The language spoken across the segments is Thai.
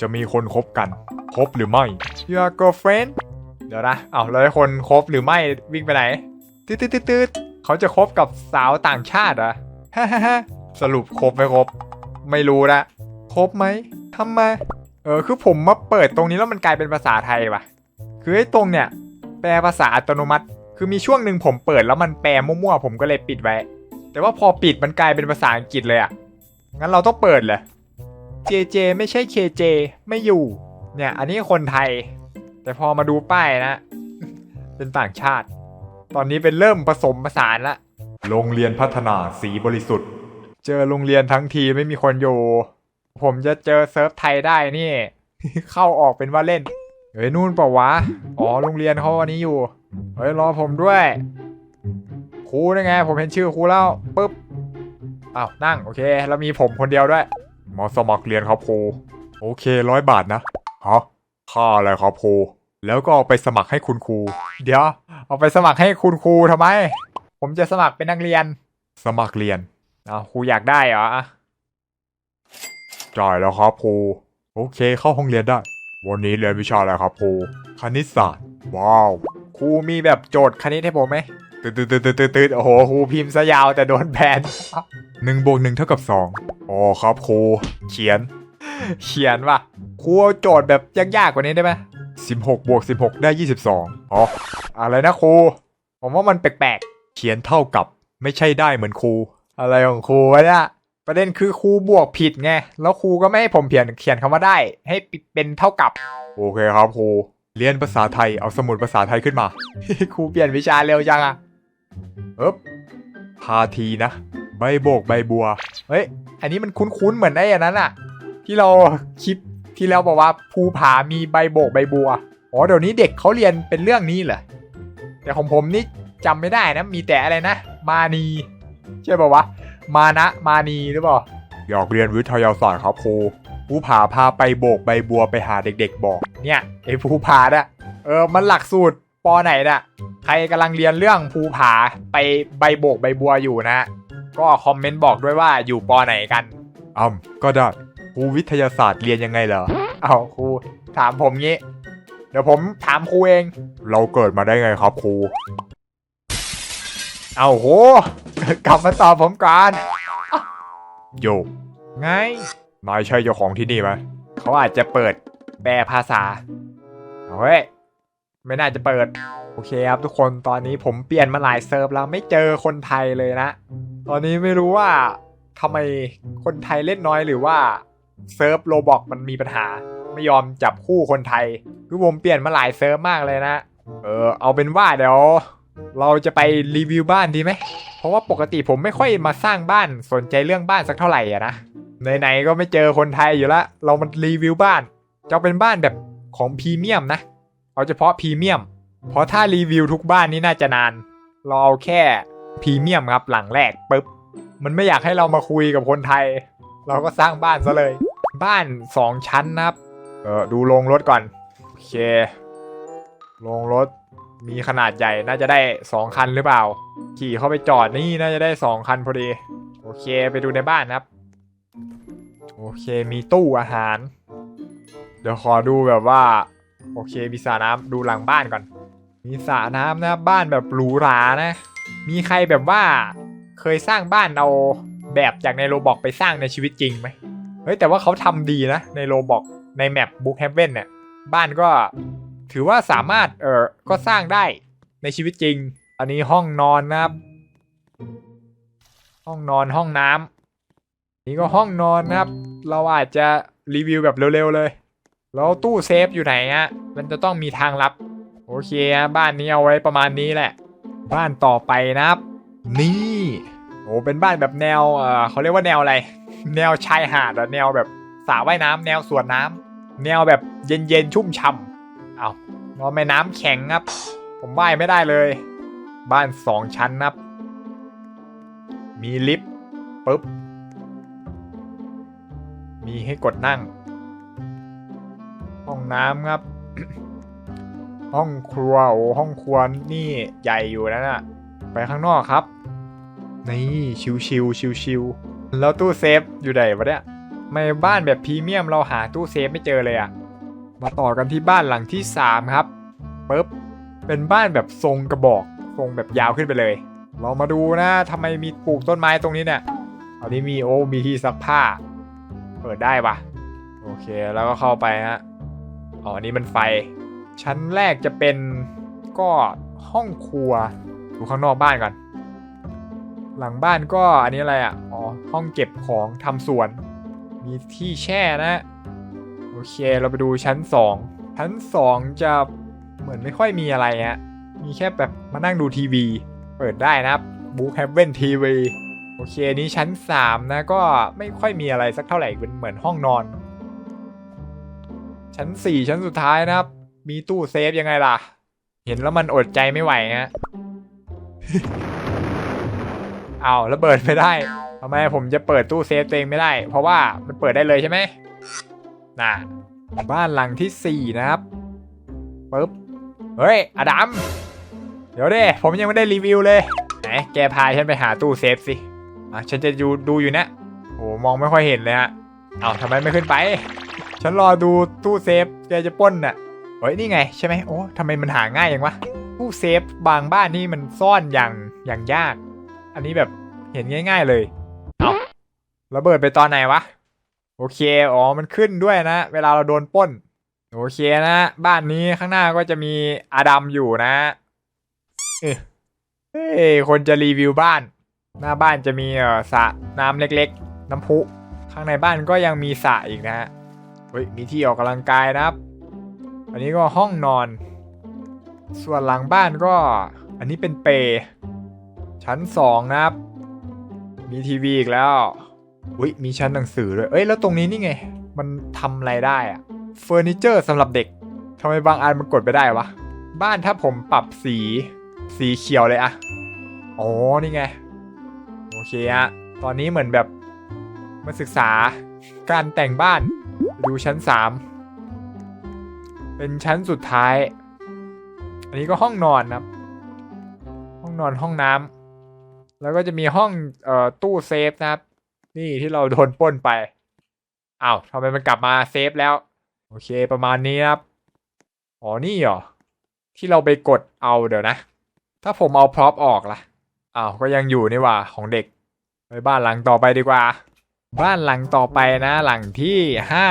จะมีคนคบกันคบหรือไม่ Your girlfriend เดี๋ยวนะ เอาแล้วไอ้คนคบหรือไม่วิ่งไปไหนตืดตืดตืดเขาจะคบกับสาวต่างชาติเหรอฮ่าฮ่าสรุปคบไม่คบ ไม่รู้นะคบไหมทำไมเออคือผมมาเปิดตรงนี้แล้วมันกลายเป็นภาษาไทยว่ะ คือไอ้ตรงเนี่ย แปลภาษาอัตโนมัติ คือมีช่วงหนึ่งผมเปิดแล้วมันแปลมั่วๆผมก็เลยปิดไว้ แต่ว่าพอปิดมันกลายเป็นภาษาอังกฤษเลยอะงั้นเราต้องเปิดเลย JJ ไม่ใช่ KJ ไม่อยู่ เนี่ย อันนี้คนไทย แต่พอมาดูป้ายนะ เป็นต่างชาติ ตอนนี้เป็นเริ่มผสมผสานละ โรงเรียนพัฒนาสีบริสุทธิ์ เจอโรงเรียนทั้งทีไม่มีคนอยู่ ผมจะเจอเซิร์ฟไทยได้นี่ เข้าออกเป็นว่าเล่น เฮ้ยนู่นเปล่าวะ อ๋อโรงเรียนเขาวันนี้อยู่ เฮ้ยรอผมด้วยครูได้ไง ผมเห็นชื่อครูแล้วปุ๊บอ้าวนั่งโอเค แล้วมีผมคนเดียวด้วย มาสมัครเรียนครับครูโอเคร้อยบาทนะฮะค่าอะไรครับครูแล้วก็เอาไปสมัครให้คุณครู เดี๋ยว เอาไปสมัครให้คุณครูทำไม ผมจะสมัครเป็นนักเรียน สมัครเรียนอ้าวครูอยากได้เหรออะจ่ายแล้วครับครูโอเคเข้าห้องเรียนได้ วันนี้เรียนวิชาอะไรครับครูคณิตศาสตร์ ว้าวครูมีแบบโจทย์คณิตให้ผมไหมตืดตืดตืดตืดตืดตืดโอ้โหครูพิมพ์ซะยาวแต่โดนแบน หนึ่งบวกหนึ่งเท่ากับสองอ๋อครับครูเขียน เขียนว่ะครูโจทย์แบบยากๆกว่านี้ได้ไหมสิบหกบวกสิบหกได้ยี่สิบสองอ๋ออะไรนะครูผมว่ามันแปลกๆ เขียนเท่ากับไม่ใช่ได้เหมือนครู อะไรของครูวะเนี่ยประเด็นคือครูบวกผิดไง แล้วครูก็ไม่ให้ผมเขียนเขียนคำว่าได้ ให้เป็นเท่ากับ โอเคครับครู เรียนภาษาไทย เอาสมุดภาษาไทยขึ้นมา ครูเปลี่ยนวิชาเร็วจังอะเอ๊บพาทีนะ ใบโบกใบบัว เฮ้ย อันนี้มันคุ้นๆเหมือนไอ้อันนั้นอะที่เราคลิปที่แล้วบอกว่าภูผามีใบโบกใบบัว อ๋อเดี๋ยวนี้เด็กเขาเรียนเป็นเรื่องนี้เหรอ แต่ของผมนี่จำไม่ได้นะ มีแต่อะไรนะ มานีใช่ป่าวะ มานะ มานีหรือเปล่า อยากเรียนวิทยาศาสตร์ครับครูภูผาพาไปโบกใบบัวไปหาเด็ก ๆ บอก เนี่ยไอ้ภูผาเน่ะเออ มันหลักสูตรปอไหนน่ะ ใครกำลังเรียนเรื่องภูผาไปใบโบกใบบัวอยู่นะ ก็คอมเมนต์บอกด้วยว่าอยู่ปอไหนกันอ้าก็ได้ครูวิทยาศาสตร์เรียนยังไงเหรอเอาครูถามผมงี้ เดี๋ยวผมถามครูเอง เราเกิดมาได้ไงครับครูเอาโหกลับมาตอบผมก่อนโยกไงนายใช่เจ้าของที่นี่ไหมเขาอาจจะเปิดแปลภาษาเอาเฮ้ยไม่น่าจะเปิด โอเคครับทุกคนตอนนี้ผมเปลี่ยนมาหลายเซิร์ฟแล้วไม่เจอคนไทยเลยนะ ตอนนี้ไม่รู้ว่าทำไมคนไทยเล่นน้อยหรือว่าเซิร์ฟโลบอกมันมีปัญหา ไม่ยอมจับคู่คนไทย คือผมเปลี่ยนมาหลายเซิร์ฟมากเลยนะ เออเอาเป็นว่าเดี๋ยวเราจะไปรีวิวบ้านดีไหม เพราะว่าปกติผมไม่ค่อยมาสร้างบ้านสนใจเรื่องบ้านสักเท่าไหร่อะนะ ไหนๆก็ไม่เจอคนไทยอยู่ละ เรามารีวิวบ้าน จะเป็นบ้านแบบของพรีเมียมนะ เอาเฉพาะพรีเมียม เพราะถ้ารีวิวทุกบ้านนี่น่าจะนานเราเอาแค่พรีเมียมครับหลังแรกปุ๊บ มันไม่อยากให้เรามาคุยกับคนไทย เราก็สร้างบ้านซะเลย บ้านสองชั้นนะครับ เออดูโรงรถก่อน โอเค โรงรถมีขนาดใหญ่น่าจะได้สองคันหรือเปล่า ขี่เข้าไปจอดนี่น่าจะได้สองคันพอดี โอเคไปดูในบ้านครับ โอเคมีตู้อาหาร เดี๋ยวขอดูแบบว่า โอเคมีสระน้ำดูหลังบ้านก่อน มีสระน้ำนะบ้านแบบหรูหรานะ มีใครแบบว่าเคยสร้างบ้านเอาแบบจากในโรบอกไปสร้างในชีวิตจริงไหมเฮ้ยแต่ว่าเขาทำดีนะในโรบอกในแมปบุ๊กแฮมเว่นเนี่ยบ้านก็ถือว่าสามารถเออก็สร้างได้ในชีวิตจริง อันนี้ห้องนอนนะครับ ห้องนอนห้องน้ำนี่ก็ห้องนอนนะครับ เราอาจจะรีวิวแบบเร็วๆเลย แล้วตู้เซฟอยู่ไหนฮะมันจะต้องมีทางลับ โอเคบ้านนี้เอาไว้ประมาณนี้แหละ บ้านต่อไปนะครับ นี่โอ้เป็นบ้านแบบแนวเออเขาเรียกว่าแนวอะไร แนวชายหาดอะแนวแบบสระว่ายน้ำแนวสวนน้ำแนวแบบเย็นๆชุ่มฉ่ำเอานอนแม่น้ำแข็งครับ ผมว่ายไม่ได้เลย บ้านสองชั้นครับ มีลิฟต์ปุ๊บมีให้กดนั่งห้องน้ำครับ ห้องครัวโอ้ห้องครัวนี่ใหญ่อยู่นะน่ะ ไปข้างนอกครับ นี่ชิวชิวชิวชิวแล้วตู้เซฟอยู่ไหนวะเนี่ยไม่บ้านแบบพรีเมียมเราหาตู้เซฟไม่เจอเลยอะมาต่อกันที่บ้านหลังที่สามครับปึ๊บเป็นบ้านแบบทรงกระบอกทรงแบบยาวขึ้นไปเลย เรามาดูนะทำไมมีปลูกต้นไม้ตรงนี้เนี่ยอันนี้มีโอ้มีที่ซักผ้า เปิดได้ปะโอเคแล้วก็เข้าไปฮะอ๋ออันนี้มันไฟ ชั้นแรกจะเป็นก็ห้องครัวดูข้างนอกบ้านก่อน หลังบ้านก็อันนี้อะไรอะ อ๋อ ห้องเก็บของทำสวน มีที่แช่นะ โอเค เราไปดูชั้น 2 ชั้น 2 จะเหมือนไม่ค่อยมีอะไรฮะ มีแค่แบบมานั่งดูทีวี เปิดได้นะครับบุ๊กแฮเว่นทีวีโอเค นี้ชั้น 3 นะ ก็ไม่ค่อยมีอะไรสักเท่าไหร่เป็นเหมือนห้องนอน ชั้น 4 ชั้นสุดท้ายนะครับ มีตู้เซฟยังไงล่ะ เห็นแล้วมันอดใจไม่ไหวฮะเอาวแล้วเปิดไม่ได้ทำไมผมจะเปิดตู้เซฟตัวเองไม่ได้ เพราะว่ามันเปิดได้เลยใช่ไหมน่ะบ้านหลังที่สี่นะครับปึ๊บเฮ้ยอดัมเดี๋ยวดิผมยังไม่ได้รีวิวเลยไหนแกพาฉันไปหาตู้เซฟสิอะฉันจะดูดูอยู่นะโอ้มองไม่ค่อยเห็นเลยฮะเอาทำไมไม่ขึ้นไป ฉันรอดูตู้เซฟแกจะป้นน่ะ เฮ้ยนี่ไงใช่ไหมโอ้ทำไมมันหาง่ายอย่างวะตู้เซฟบางบ้านนี่มันซ่อนอย่างอย่างยาก อันนี้แบบเห็นง่าย ๆเลยเอาระเบิดไปตอนไหนวะ โอเค อ๋อ มันขึ้นด้วยนะ เวลาเราโดนป้น โอเคนะ บ้านนี้ข้างหน้าก็จะมีอาดัมอยู่นะ เอ้ยเฮ้ยคนจะรีวิวบ้าน หน้าบ้านจะมีเอ่อสระน้ำเล็กๆ น้ำพุ ข้างในบ้านก็ยังมีสระอีกนะฮะ เฮ้ย มีที่ออกกำลังกายนะครับ อันนี้ก็ห้องนอน ส่วนหลังบ้านก็ อันนี้เป็นเปรชั้นสองนะครับ มีทีวีอีกแล้วอุ้ยมีชั้นหนังสือด้วย เอ้ยแล้วตรงนี้นี่ไง มันทำอะไรได้อะเฟอร์นิเจอร์สำหรับเด็กทำไมบางอันมันกดไปได้วะ บ้านถ้าผมปรับสี สีเขียวเลยอะอ๋อนี่ไง โอเคอะตอนนี้เหมือนแบบมาศึกษาการแต่งบ้าน ดูชั้นสาม เป็นชั้นสุดท้าย อันนี้ก็ห้องนอนนะครับ ห้องนอนห้องน้ำแล้วก็จะมีห้องเอ่อตู้เซฟนะครับ นี่ที่เราโดนปล้นไปอ้าวทำไมมันกลับมาเซฟแล้ว โอเคประมาณนี้ครับ อ๋อนี่เหรอ ที่เราไปกดเอาเดี๋ยวนะ ถ้าผมเอาพร็อพออกล่ะอ้าวก็ยังอยู่นี่ว่าของเด็ก ไปบ้านหลังต่อไปดีกว่า บ้านหลังต่อไปนะ หลังที่ห้า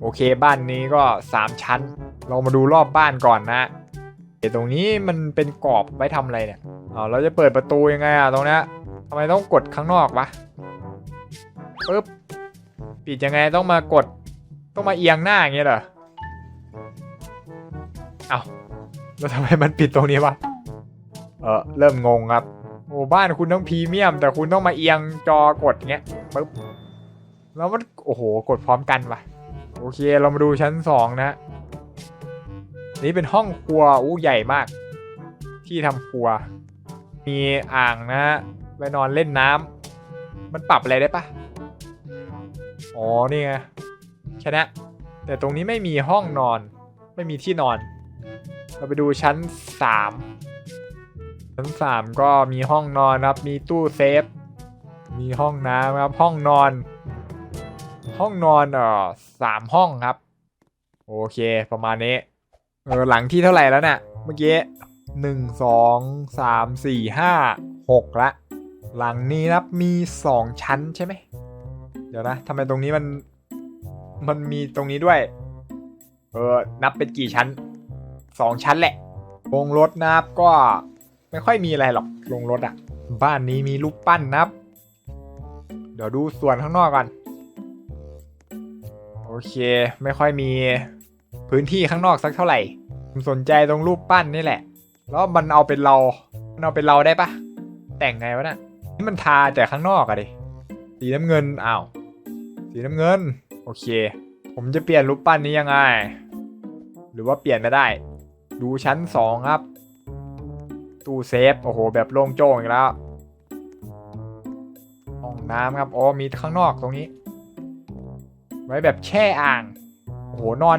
โอเคบ้านนี้ก็สามชั้น เรามาดูรอบบ้านก่อนนะเดี๋ยวตรงนี้มันเป็นกรอบไว้ทำอะไรเนี่ยอ๋อเราจะเปิดประตูยังไงอะตรงนี้ทำไมต้องกดข้างนอกวะปึ๊บปิดยังไงต้องมากดต้องมาเอียงหน้าอย่างเงี้ยเหรอเอาแล้วทำไมมันปิดตรงนี้วะเออเริ่มงงครับโอ้บ้านคุณต้องพรีเมียม แต่คุณต้องมาเอียงจอกดเงี้ยปึ๊บ แล้วมันโอ้โหกดพร้อมกันวะโอเคเรามาดูชั้นสองนะนี่เป็นห้องครัวอู้ใหญ่มาก ที่ทำครัว มีอ่างนะฮะไว้นอนเล่นน้ำมันปรับอะไรได้ปะอ๋อนี่ไงแค่นี้แต่ตรงนี้ไม่มีห้องนอน ไม่มีที่นอน เราไปดูชั้นสามชั้นสามก็มีห้องนอนครับ มีตู้เซฟ มีห้องน้ำครับ ห้องนอน ห้องนอนเอ่อสามห้องครับ โอเคประมาณนี้เออหลังที่เท่าไหร่แล้วเนะ่ะเมื่อกี้หนึ่งสองสามสี่ห้าหกละ หลังนี้นับมีสองชั้นใช่ไหมเดี๋ยวนะทำไมตรงนี้มันมันมีตรงนี้ด้วย เออนับเป็นกี่ชั้นสองชั้นแหละลงรถนะครับก็ไม่ค่อยมีอะไรหรอกลงรถอะ่ะ บ้านนี้มีรูปปั้นนะครับ เดี๋ยวดูส่วนข้างนอกก่อน เค ไม่ค่อยมีพื้นที่ข้างนอกสักเท่าไหร่ ผมสนใจตรงรูปปั้นนี่แหละ แล้วมันเอาเป็นเรา มันเอาเป็นเราได้ปะ แต่งไงวะน่ะ นี่มันทาแต่ข้างนอกอะดิ สีน้ำเงิน อ้าว สีน้ำเงิน โอเค ผมจะเปลี่ยนรูปปั้นนี้ยังไง หรือว่าเปลี่ยนไม่ได้ ดูชั้นสองครับ ตู้เซฟ โอ้โห แบบโล่งโจ้งอีกแล้ว ห้องน้ำครับ อ๋อ มีข้างนอกตรงนี้ ไว้แบบแช่อ่างโอ้โหนอน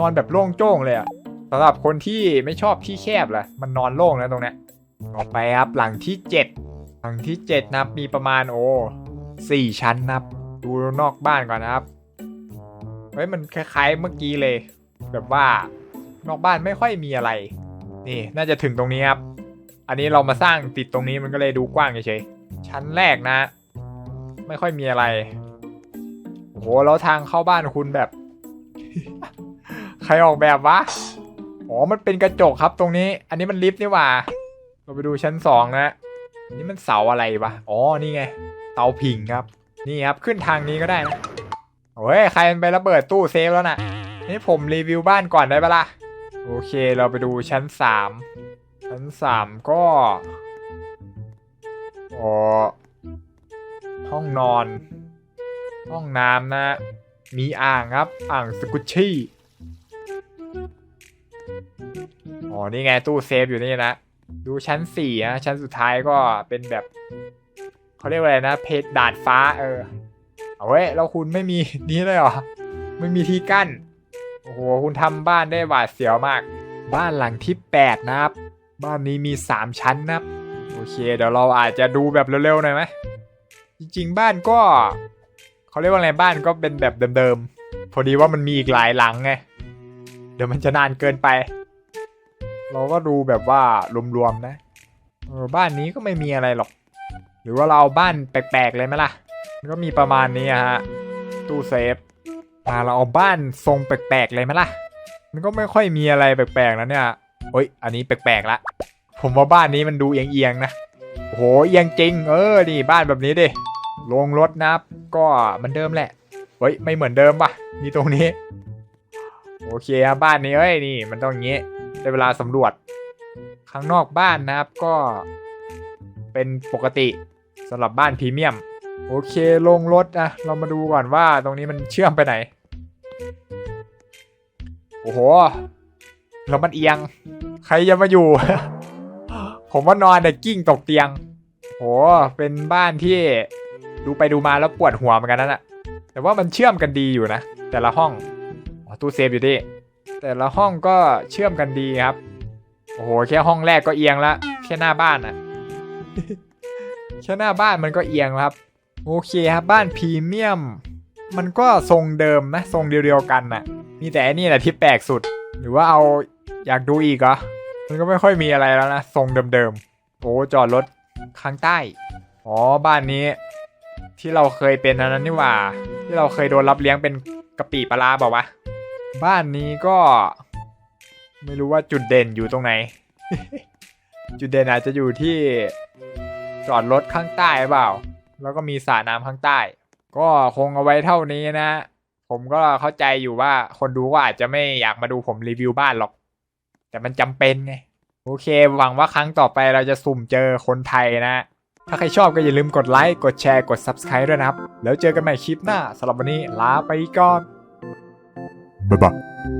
นอนแบบโล่งโจ้งเลยอะสำหรับคนที่ไม่ชอบที่แคบแหละมันนอนโล่งนะตรงเนี้ยต่อไปครับหลังที่เจ็ดหลังที่เจ็ดนะครับมีประมาณโอ้สี่ชั้นนะครับ ดูนอกบ้านก่อนนะครับเฮ้ยมันคล้ายๆเมื่อกี้เลย แบบว่านอกบ้านไม่ค่อยมีอะไร นี่น่าจะถึงตรงนี้ครับ อันนี้เรามาสร้างติดตรงนี้มันก็เลยดูกว้างเฉยๆชั้นแรกนะ ไม่ค่อยมีอะไร หแล้วทางเข้าบ้านคุณแบบ ใครออกแบบวะอ๋อมันเป็นกระจกครับตรงนี้ อันนี้มันลิฟต์นี่หว่า เราไปดูชั้นสองนะนี่มันเสาอะไรวะอ๋อนี่ไง เตาผิงครับ นี่ครับขึ้นทางนี้ก็ได้นะโอ้ยใครมันไประเบิดตู้เซฟแล้วนะนี่ผมรีวิวบ้านก่อนได้ปะล่ะโอเคเราไปดูชั้นสามชั้นสามก็อ๋อห้องนอน ห้องน้ำนะ มีอ่างครับ อ่างสกุชชี่อ๋อนี่ไงตู้เซฟอยู่นี่นะ ดูชั้นสี่นะชั้นสุดท้ายก็เป็นแบบเขาเรียกว่าอะไรนะ เพจดาดฟ้าเออ เอาเว้ยแล้วคุณไม่มีนี้เลยเหรอ ไม่มีที่กั้น โอ้โห คุณทำบ้านได้หวาดเสียวมาก บ้านหลังที่แปดนะครับ บ้านนี้มีสามชั้นนะครับ โอเค เดี๋ยวเราอาจจะดูแบบเร็วๆหน่อยไหมจริงๆ บ้านก็ เขาเรียกว่าอะไรบ้านก็เป็นแบบเดิมๆ พอดีว่ามันมีอีกหลายหลังไง เดี๋ยวมันจะนานเกินไป เราก็ดูแบบว่ารวมๆนะเออบ้านนี้ก็ไม่มีอะไรหรอก หรือว่าเราเอาบ้านแปลกๆเลยไหมล่ะ มันก็มีประมาณนี้ฮะ ตู้เซฟมาเราเอาบ้านทรงแปลกๆเลยไหมล่ะ มันก็ไม่ค่อยมีอะไรแปลกๆแล้วเนี่ยเฮ้ย อันนี้แปลกๆละ ผมว่าบ้านนี้มันดูเอียงๆนะ โห เอียงจริง เออ นี่บ้านแบบนี้ดิ ลงรถนะครับ ก็เหมือนเดิมแหละเฮ้ยไม่เหมือนเดิมป่ะ มีตรงนี้ โอเคครับบ้านนี้เอ้ยนี่ มันต้องอย่างงี้ได้เวลาสำรวจข้างนอกบ้านนะครับก็เป็นปกติสำหรับบ้านพรีเมียม โอเคลงรถนะเรามาดูก่อนว่าตรงนี้มันเชื่อมไปไหน โอ้โหแล้วมันเอียง ใครจะมาอยู่ ผมว่านอนแต่กิ้งตกเตียง โหเป็นบ้านที่ ดูไปดูมาแล้วปวดหัวเหมือนกันนั่นแหละแต่ว่ามันเชื่อมกันดีอยู่นะ แต่ละห้องอตู้เซฟอยู่ดิแต่ละห้องก็เชื่อมกันดีครับ โอ้โหแค่ห้องแรกก็เอียงละแค่หน้าบ้านอะแค่หน้าบ้านมันก็เอียงแล้วครับ โอเคครับบ้านพรีเมียม มันก็ทรงเดิมนะ ทรงเดียวกันน่ะ มีแต่อันนี่แหละที่แปลกสุด หรือว่าเอาอยากดูอีกเหรอมันก็ไม่ค่อยมีอะไรแล้วนะ ทรงเดิมๆโอ้จอดรถข้างใต้ อ๋อบ้านนี้ ที่เราเคยเป็นนนั้นนี่หว่า ที่เราเคยโดนรับเลี้ยงเป็นกะปิปลาบอกว่าวะบ้านนี้ก็ ไม่รู้ว่าจุดเด่นอยู่ตรงไหน จุดเด่นอาจจะอยู่ที่จอดรถข้างใต้เปล่า แล้วก็มีสระน้ำข้างใต้ ก็คงเอาไว้เท่านี้นะ ผมก็เข้าใจอยู่ว่าคนดูก็อาจจะไม่อยากมาดูผมรีวิวบ้านหรอก แต่มันจำเป็นไง โอเค หวังว่าครั้งต่อไปเราจะสุ่มเจอคนไทยนะ ถ้าใครชอบก็อย่าลืมกดไลค์กดแชร์กด Subscribe ด้วยนะครับ แล้วเจอกันใหม่คลิปหน้าสำหรับวันนี้ลาไปก่อนบ๊ายบาย